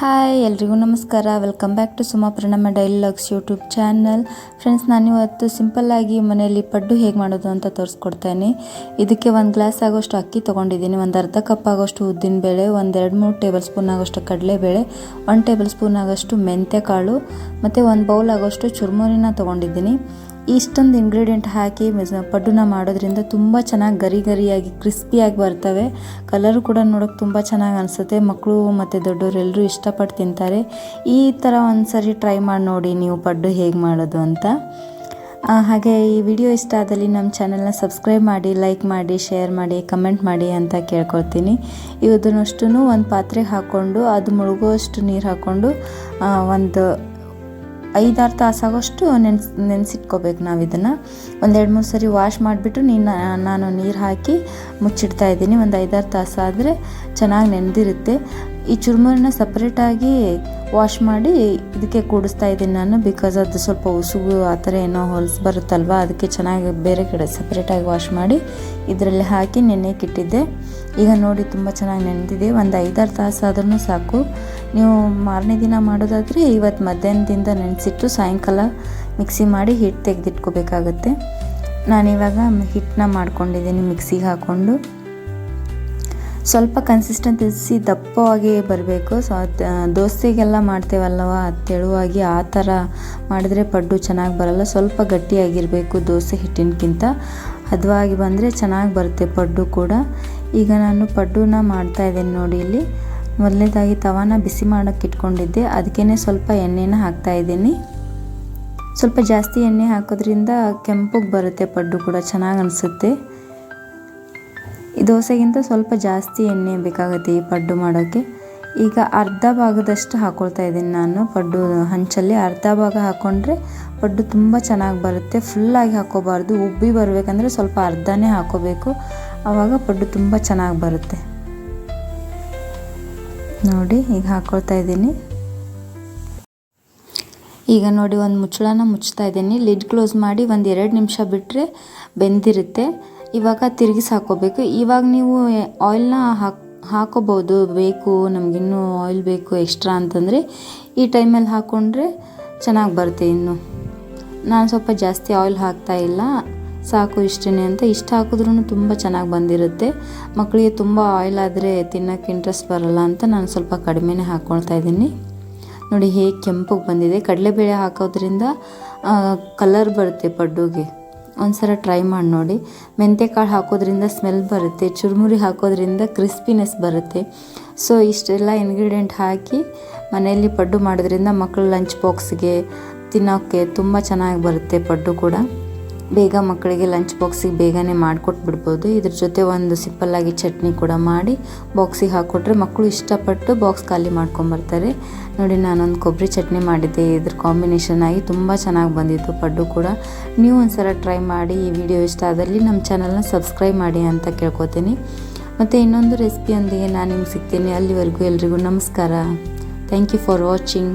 Hi, ಎಲ್ರಿಗೂ ನಮಸ್ಕಾರ. Welcome back to Suma Pranama dialogues logs YouTube channel friends ನಾನಿವತ್ತು ಸಿಂಪಲ್ಲಾಗಿ ಮನೆಯಲ್ಲಿ ಪಡ್ಡು ಹೇಗೆ ಮಾಡೋದು ಅಂತ ತೋರಿಸ್ಕೊಡ್ತೇನೆ. ಇದಕ್ಕೆ ಒಂದು ಗ್ಲಾಸ್ ಆಗೋಷ್ಟು ಅಕ್ಕಿ ತೊಗೊಂಡಿದ್ದೀನಿ. ಒಂದು ಅರ್ಧ ಕಪ್ ಆಗೋಷ್ಟು ಉದ್ದಿನಬೇಳೆ ಒಂದು ಎರಡು ಮೂರು ಟೇಬಲ್ ಸ್ಪೂನ್ ಆಗೋಷ್ಟು ಕಡಲೆಬೇಳೆ, ಒಂದು ಟೇಬಲ್ ಸ್ಪೂನ್ ಆಗೋಷ್ಟು ಮೆಂತ್ಯ ಕಾಳು ಮತ್ತು ಒಂದು ಬೌಲ್ ಆಗೋಷ್ಟು ಚುರುಮುರಿನ ತೊಗೊಂಡಿದ್ದೀನಿ. ಇಷ್ಟೊಂದು ಇಂಗ್ರೀಡಿಯೆಂಟ್ ಹಾಕಿ ಪಡ್ಡುನ ಮಾಡೋದ್ರಿಂದ ತುಂಬ ಚೆನ್ನಾಗಿ ಗರಿ ಗರಿಯಾಗಿ ಕ್ರಿಸ್ಪಿಯಾಗಿ ಬರ್ತವೆ. ಕಲರು ಕೂಡ ನೋಡೋಕೆ ತುಂಬ ಚೆನ್ನಾಗಿ ಅನಿಸುತ್ತೆ. ಮಕ್ಕಳು ಮತ್ತು ದೊಡ್ಡವರು ಇಷ್ಟಪಟ್ಟು ತಿಂತಾರೆ. ಈ ಥರ ಒಂದು ಟ್ರೈ ಮಾಡಿ ನೋಡಿ ನೀವು ಪಡ್ಡು ಹೇಗೆ ಮಾಡೋದು ಅಂತ. ಹಾಗೆ ಈ ವಿಡಿಯೋ ಇಷ್ಟ ಆದಲ್ಲಿ ನಮ್ಮ ಚಾನಲ್ನ ಸಬ್ಸ್ಕ್ರೈಬ್ ಮಾಡಿ ಲೈಕ್ ಮಾಡಿ ಶೇರ್ ಮಾಡಿ ಕಮೆಂಟ್ ಮಾಡಿ ಅಂತ ಕೇಳ್ಕೊಳ್ತೀನಿ. ಇದನ್ನಷ್ಟು ಒಂದು ಪಾತ್ರೆಗೆ ಹಾಕ್ಕೊಂಡು ಅದು ಮುಳುಗುವಷ್ಟು ನೀರು ಹಾಕ್ಕೊಂಡು ಒಂದು ಐದಾರು ತಾಸಾಗೋಷ್ಟು ನೆನ್ಸ್, ನೆನೆಸಿಟ್ಕೋಬೇಕು ನಾವು ಇದನ್ನು ಒಂದೆರಡು ಮೂರು ಸರಿ ವಾಶ್ ಮಾಡಿಬಿಟ್ಟು ನೀನು ನಾನು ನೀರು ಹಾಕಿ ಮುಚ್ಚಿಡ್ತಾ ಇದ್ದೀನಿ. ಒಂದು ಐದಾರು ತಾಸಾದರೆ ಚೆನ್ನಾಗಿ ನೆನೆದಿರುತ್ತೆ. ಈ ಚುರುಮುರಿನ ಸಪ್ರೇಟಾಗಿ ವಾಶ್ ಮಾಡಿ ಇದಕ್ಕೆ ಕೂಡಿಸ್ತಾ ಇದ್ದೀನಿ ನಾನು ಬಿಕಾಸ್ ಅದು ಸ್ವಲ್ಪ ಉಸುಗು ಆ ಥರ ಏನೋ ಹೊಲಸು ಬರುತ್ತಲ್ವ, ಅದಕ್ಕೆ ಚೆನ್ನಾಗಿ ಬೇರೆ ಕಡೆ ಸಪ್ರೇಟಾಗಿ ವಾಶ್ ಮಾಡಿ ಇದರಲ್ಲಿ ಹಾಕಿ ನೆನೆ ಇಟ್ಟಿದ್ದೆ ಈಗ ನೋಡಿ ತುಂಬ ಚೆನ್ನಾಗಿ ನೆನೆದಿದೆ, ಒಂದು ಐದಾರು ತಾಸು ಆದ್ರೂ ಸಾಕು. ನೀವು ಮಾರನೇ ದಿನ ಮಾಡೋದಾದರೆ ಇವತ್ತು ಮಧ್ಯಾಹ್ನದಿಂದ ನೆನೆಸಿಟ್ಟು ಸಾಯಂಕಾಲ ಮಿಕ್ಸಿ ಮಾಡಿ ಹಿಟ್ಟು ತೆಗೆದಿಟ್ಕೋಬೇಕಾಗತ್ತೆ. ನಾನಿವಾಗ ಹಿಟ್ಟನ್ನ ಮಾಡ್ಕೊಂಡಿದ್ದೀನಿ ಮಿಕ್ಸಿಗೆ ಹಾಕ್ಕೊಂಡು ಸ್ವಲ್ಪ ಕನ್ಸಿಸ್ಟೆನ್ಸಿ ದಪ್ಪವಾಗಿ ಬರಬೇಕು. ಸೊ ದೋಸೆಗೆಲ್ಲ ಮಾಡ್ತೇವಲ್ಲವ? ತೆಳುವಾಗಿ ಆ ಥರ ಮಾಡಿದ್ರೆ ಪಡ್ಡು ಚೆನ್ನಾಗಿ ಬರಲ್ಲ. ಸ್ವಲ್ಪ ಗಟ್ಟಿಯಾಗಿರಬೇಕು ದೋಸೆ ಹಿಟ್ಟಿನಕ್ಕಿಂತ ಹದವಾಗಿ ಬಂದರೆ ಚೆನ್ನಾಗಿ ಬರುತ್ತೆ ಪಡ್ಡು ಕೂಡ. ಈಗ ನಾನು ಪಡ್ಡುನ ಮಾಡ್ತಾ ಇದ್ದೀನಿ ನೋಡಿ ಇಲ್ಲಿ. ಮೊದಲನೇದಾಗಿ ತವಾನ ಬಿಸಿ ಮಾಡೋಕ್ಕೆ ಇಟ್ಕೊಂಡಿದ್ದೆ. ಅದಕ್ಕೇ ಸ್ವಲ್ಪ ಎಣ್ಣೆನ ಹಾಕ್ತಾ ಇದ್ದೀನಿ. ಸ್ವಲ್ಪ ಜಾಸ್ತಿ ಎಣ್ಣೆ ಹಾಕೋದ್ರಿಂದ ಕೆಂಪಗೆ ಬರುತ್ತೆ ಪಡ್ಡು ಕೂಡ. ಚೆನ್ನಾಗಿ ಅನಿಸುತ್ತೆ. ಈ ದೋಸೆಗಿಂತ ಸ್ವಲ್ಪ ಜಾಸ್ತಿ ಎಣ್ಣೆ ಬೇಕಾಗುತ್ತೆ ಈ ಪಡ್ಡು ಮಾಡೋಕ್ಕೆ ಈಗ ಅರ್ಧ ಭಾಗದಷ್ಟು ಹಾಕ್ಕೊಳ್ತಾ ಇದ್ದೀನಿ ನಾನು ಪಡ್ಡು ಹಂಚಲ್ಲಿ. ಅರ್ಧ ಭಾಗ ಹಾಕ್ಕೊಂಡ್ರೆ ಪಡ್ಡು ತುಂಬ ಚೆನ್ನಾಗಿ ಬರುತ್ತೆ. ಫುಲ್ಲಾಗಿ ಹಾಕ್ಕೋಬಾರ್ದು ಉಬ್ಬಿ ಬರಬೇಕಂದ್ರೆ ಸ್ವಲ್ಪ ಅರ್ಧನೇ ಹಾಕ್ಕೋಬೇಕು ಆವಾಗ ಪಡ್ಡು ತುಂಬ ಚೆನ್ನಾಗಿ ಬರುತ್ತೆ. ನೋಡಿ, ಈಗ ಹಾಕ್ಕೊಳ್ತಾ ಇದ್ದೀನಿ. ಈಗ ನೋಡಿ, ಒಂದು ಮುಚ್ಚಳನ ಮುಚ್ತಾ ಇದ್ದೀನಿ. ಲಿಡ್ ಕ್ಲೋಸ್ ಮಾಡಿ ಒಂದು ಎರಡು ನಿಮಿಷ ಬಿಟ್ಟರೆ ಬೆಂದಿರುತ್ತೆ. ಇವಾಗ ತಿರುಗಿಸಿ ಹಾಕೋಬೇಕು ಇವಾಗ ನೀವು ಆಯಿಲ್ನ ಹಾಕ್ ಹಾಕೋಬೋದು ಬೇಕು ನಮಗಿನ್ನೂ ಆಯಿಲ್ ಬೇಕು ಎಕ್ಸ್ಟ್ರಾ ಅಂತಂದರೆ ಈ ಟೈಮಲ್ಲಿ ಹಾಕ್ಕೊಂಡ್ರೆ ಚೆನ್ನಾಗಿ ಬರುತ್ತೆ ಇನ್ನು. ನಾನು ಸ್ವಲ್ಪ ಜಾಸ್ತಿ ಆಯಿಲ್ ಹಾಕ್ತಾ ಇಲ್ಲ. ಸಾಕು ಇಷ್ಟೇ ಅಂತ. ಇಷ್ಟು ಹಾಕಿದ್ರೂ ತುಂಬ ಚೆನ್ನಾಗಿ ಬಂದಿರುತ್ತೆ. ಮಕ್ಕಳಿಗೆ ತುಂಬ ಆಯಿಲ್ ಆದರೆ ತಿನ್ನೋಕ್ಕೆ ಇಂಟ್ರೆಸ್ಟ್ ಬರಲ್ಲ ಅಂತ ನಾನು ಸ್ವಲ್ಪ ಕಡಿಮೆನೇ ಹಾಕ್ಕೊಳ್ತಾ ಇದ್ದೀನಿ. ನೋಡಿ ಹೇಗೆ ಕೆಂಪಗೆ ಬಂದಿದೆ. ಕಡಲೆಬೇಳೆ ಹಾಕೋದ್ರಿಂದ ಕಲರ್ ಬರುತ್ತೆ ಪಡ್ಡುಗೆ. ಒಂದ್ಸಲ ಟ್ರೈ ಮಾಡಿ ನೋಡಿ. ಮೆಂತ್ಯಕಾಳು ಹಾಕೋದ್ರಿಂದ ಸ್ಮೆಲ್ ಬರುತ್ತೆ, ಚುರುಮುರಿ ಹಾಕೋದ್ರಿಂದ ಕ್ರಿಸ್ಪಿನೆಸ್ ಬರುತ್ತೆ. ಸೊ ಇಷ್ಟೆಲ್ಲ ಇಂಗ್ರೀಡಿಯೆಂಟ್ ಹಾಕಿ ಮನೆಯಲ್ಲಿ ಪಡ್ಡು ಮಾಡೋದ್ರಿಂದ ಮಕ್ಕಳು ಲಂಚ್ ಬಾಕ್ಸ್ಗೆ ತಿನ್ನೋಕ್ಕೆ ತುಂಬ ಚೆನ್ನಾಗಿ ಬರುತ್ತೆ ಪಡ್ಡು ಕೂಡ. ಬೇಗ ಮಕ್ಕಳಿಗೆ ಲಂಚ್ ಬಾಕ್ಸಿಗೆ ಬೇಗನೆ ಮಾಡಿಕೊಟ್ಬಿಡ್ಬೋದು. ಇದ್ರ ಜೊತೆ ಒಂದು ಸಿಂಪಲ್ಲಾಗಿ ಚಟ್ನಿ ಕೂಡ ಮಾಡಿ ಬಾಕ್ಸಿಗೆ ಹಾಕ್ಕೊಟ್ರೆ ಮಕ್ಕಳು ಇಷ್ಟಪಟ್ಟು ಬಾಕ್ಸ್ ಖಾಲಿ ಮಾಡ್ಕೊಂಬರ್ತಾರೆ ನೋಡಿ, ನಾನೊಂದು ಕೊಬ್ಬರಿ ಚಟ್ನಿ ಮಾಡಿದ್ದೆ. ಇದ್ರ ಕಾಂಬಿನೇಷನ್ ಆಗಿ ತುಂಬ ಚೆನ್ನಾಗಿ ಬಂದಿತ್ತು. ಪಡ್ಡು ಕೂಡ. ನೀವು ಒಂದ್ಸಲ ಟ್ರೈ ಮಾಡಿ ಈ ವಿಡಿಯೋ ಇಷ್ಟ ಆದಲ್ಲಿ ನಮ್ಮ ಚಾನಲ್ನ ಸಬ್ಸ್ಕ್ರೈಬ್ ಮಾಡಿ ಅಂತ ಕೇಳ್ಕೊತೀನಿ. ಮತ್ತು ಇನ್ನೊಂದು ರೆಸಿಪಿಯೊಂದಿಗೆ ನಾನು ನಿಮ್ಗೆ ಸಿಗ್ತೀನಿ. ಅಲ್ಲಿವರೆಗೂ ಎಲ್ರಿಗೂ ನಮಸ್ಕಾರ. Thank you for watching